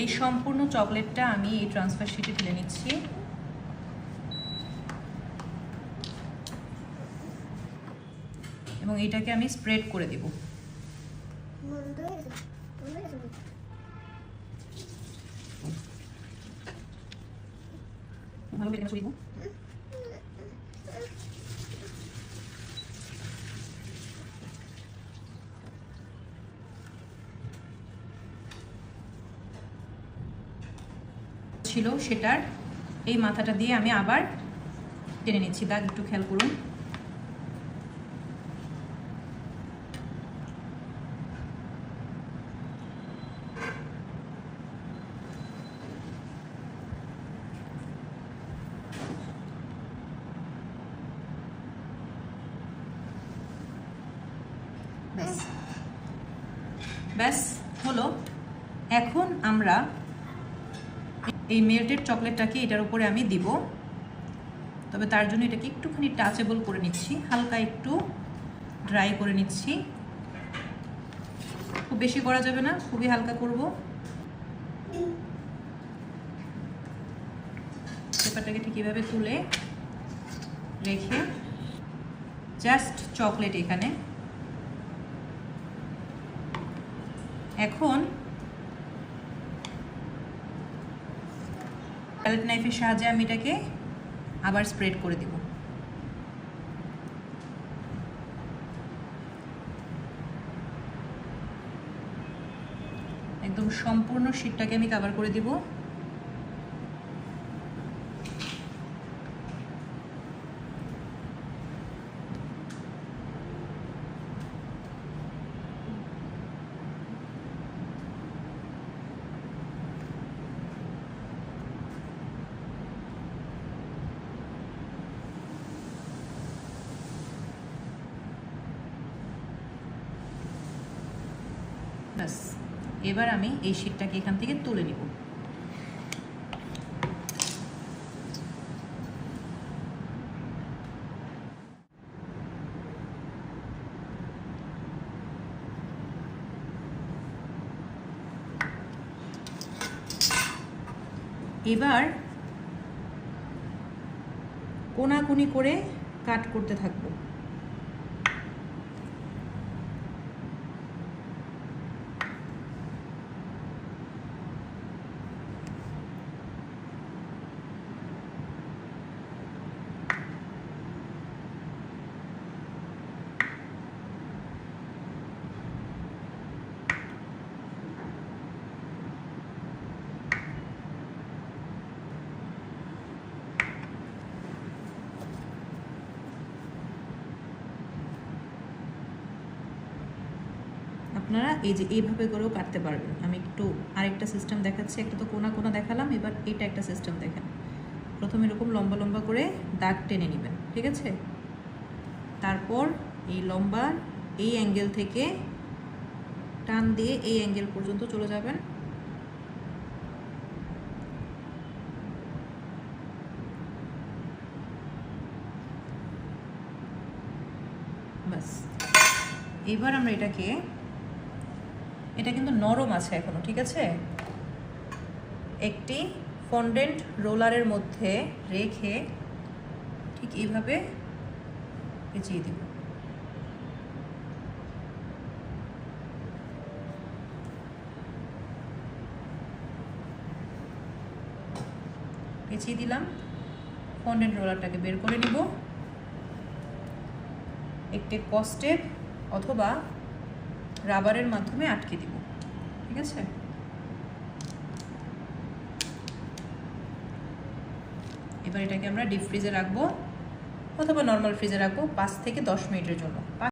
এই সম্পূর্ণ চকলেটটা আমি এই ট্রান্সফার শিটে ঢেলে নিচ্ছি। এবং এটাকে আমি স্প্রেড করে দেব। ভালো করে এখানে ছড়িয়ে দেবো। ছিল সেটার এই মাথাটা দিয়ে আমি আবার টেনে নিচ্ছি। দাগ একটু খেয়াল করুন। ব্যাস, হলো। এখন আমরা এই মেল্টেড চকলেটটাকে এটার উপরে আমি দিব। তবে তার জন্য এটাকে একটুখানি টাচেবল করে নিচ্ছি, হালকা একটু ড্রাই করে নিচ্ছি। খুব বেশি করা যাবে না, খুবই হালকা করব। পেপারটাকে ঠিক এভাবে তুলে রেখে জাস্ট চকলেট এখানে। এখন প্যালেট নাইফের সাহায্যে আমি এটাকে আবার স্প্রেড করে দেব। একদম সম্পূর্ণ শীটটাকে আমি কাভার করে দিব। ব্যাস, এবার আমি এই শীটটাকে এখান থেকে তুলে নিব। এবার কোনাকুনি করে কাট করতে থাকব। আপনারা এই যে এইভাবে করেও কাটতে পারবেন। আমি একটু আরেকটা সিস্টেম দেখাচ্ছি, একটা তো কোনা কোনা দেখালাম, এবার এটা একটা সিস্টেম দেখেন। প্রথমে এরকম লম্বা লম্বা করে দাগ টেনে নেবেন, ঠিক আছে? তারপর এই লম্বা এই অ্যাঙ্গেল থেকে টান দিয়ে এই অ্যাঙ্গেল পর্যন্ত চলে যাবেন। বাস এবার আমরা এটাকে এটা কিন্তু নরম আছে এখনও, ঠিক আছে? একটি ফন্ডেন্ট রোলারের মধ্যে রেখে ঠিক এইভাবে পেঁচিয়ে দিব। পেঁচিয়ে দিলাম, ফন্ডেন্ট রোলারটাকে বের করে নিব। একটি কস্টেপ অথবা রাবারের মাধ্যমে আটকে দিব। ঠিক আছে? এবার এটাকে আমরা ডিপ ফ্রিজে রাখব, অথবা নর্মাল ফ্রিজে রাখব পাঁচ থেকে দশ মিনিটের জন্য।